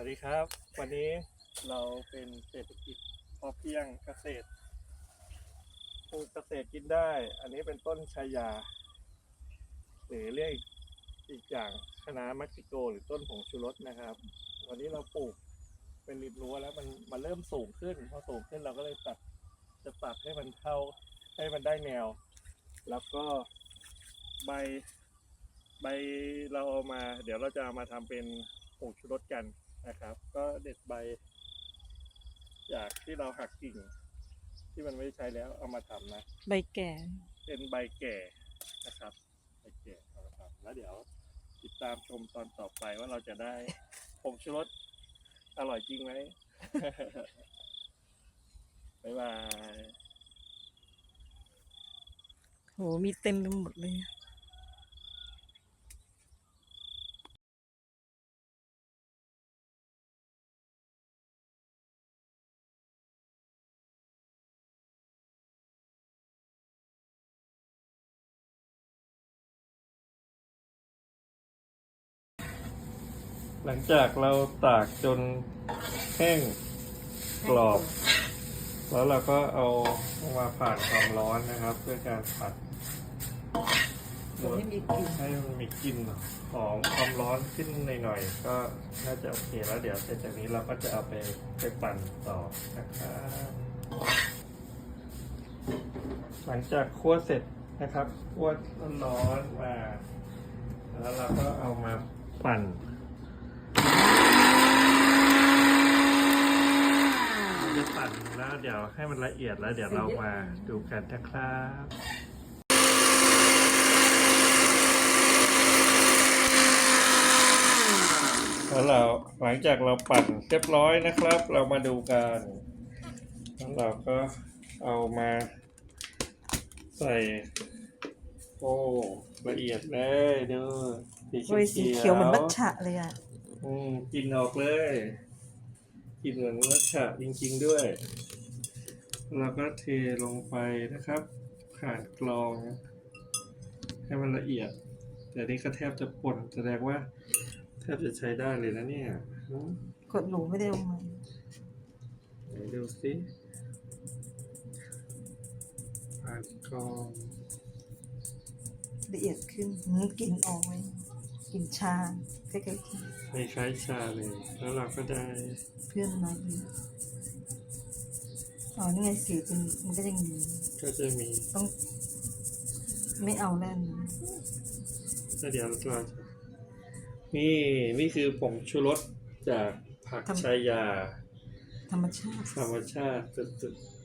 วัสดีครับ วันนี้เราเป็นเศรษฐกิจพอเพียงเกษตรปลูกเกษตรกินได้ อันนี้เป็นต้นชายา หรือเรียกอีกอย่างคณะเม็กซิโก หรือต้นผงชูรสนะครับ วันนี้เราปลูกเป็นริมรั้วแล้วมันมันเริ่มสูงขึ้นพอสูงขึ้นเราก็เลยตัดจะตัดให้มันเท่าให้มันได้แนว แล้วก็ใบใบเราเอามา เดี๋ยวเราจะเอามาทำเป็นผงชูรสกัน นะครับ ก็เด็ดใบ จากที่เราหักกิ่ง ที่มันไม่ได้ใช้แล้วเอามาทำนะ ใบแก่ เป็นใบแก่นะครับใบแก่เอามาทำแล้วเดี๋ยวติดตามชมตอนต่อไปว่าเราจะได้ ผงชูรสอร่อยจริงไหม บ๊ายบาย โห มีเต็มไปหมดเลย หลังจากเราตากจนแห้งกรอบ แล้วเราก็เอามาผ่านความร้อนนะครับ เพื่อการผัดไม่มีกลิ่นให้มันมีกลิ่นหอมความร้อนขึ้นหน่อยๆก็น่าจะโอเคแล้วเดี๋ยวเสร็จจากนี้เราก็จะเอาไปไปปั่นต่อนะครับหลังจากคั่วเสร็จนะครับคั่วร้อนมาแล้วเราก็เอามาปั่น จะปั่นแล้วเดี๋ยวให้มันละเอียดแล้วเดี๋ยวเรามาดูกันนะครับแล้วเราหลังจากเราปั่นเรียบร้อยนะครับ เรามาดูกันแล้วเราก็เอามาใส่โอ้ละเอียดเลยดูสีโอ้ยสีเขียวเหมือนมัทฉะเลยอะ อืมกินออกเลย กินเหมือนมัทฉะจริงๆด้วย แล้วก็เทลงไปนะครับ ผ่านกรอง ให้มันละเอียด แต่นี่ก็แทบจะป่นแสดงว่า แทบจะใช้ได้เลยนะเนี่ยอืมกดหนูไม่ได้ลงมาไหนดูสิผ่านกรองละเอียดขึ้นหืมกลิ่นออกเลย กลิ่นชาใกล้ๆที่ไม่คล้ายชาเลย แล้วเราก็ได้เพื่อนมาอีกอ๋อนี่ไงสีเป็นมันก็ยังมีก็จะมีต้อง ไม่เอาแล้วนะแล้วเดี๋ยวเราจะนี่นี่คือผงชูรสจากผักชายาธรรมชาติ ธรรมชาติสุดๆ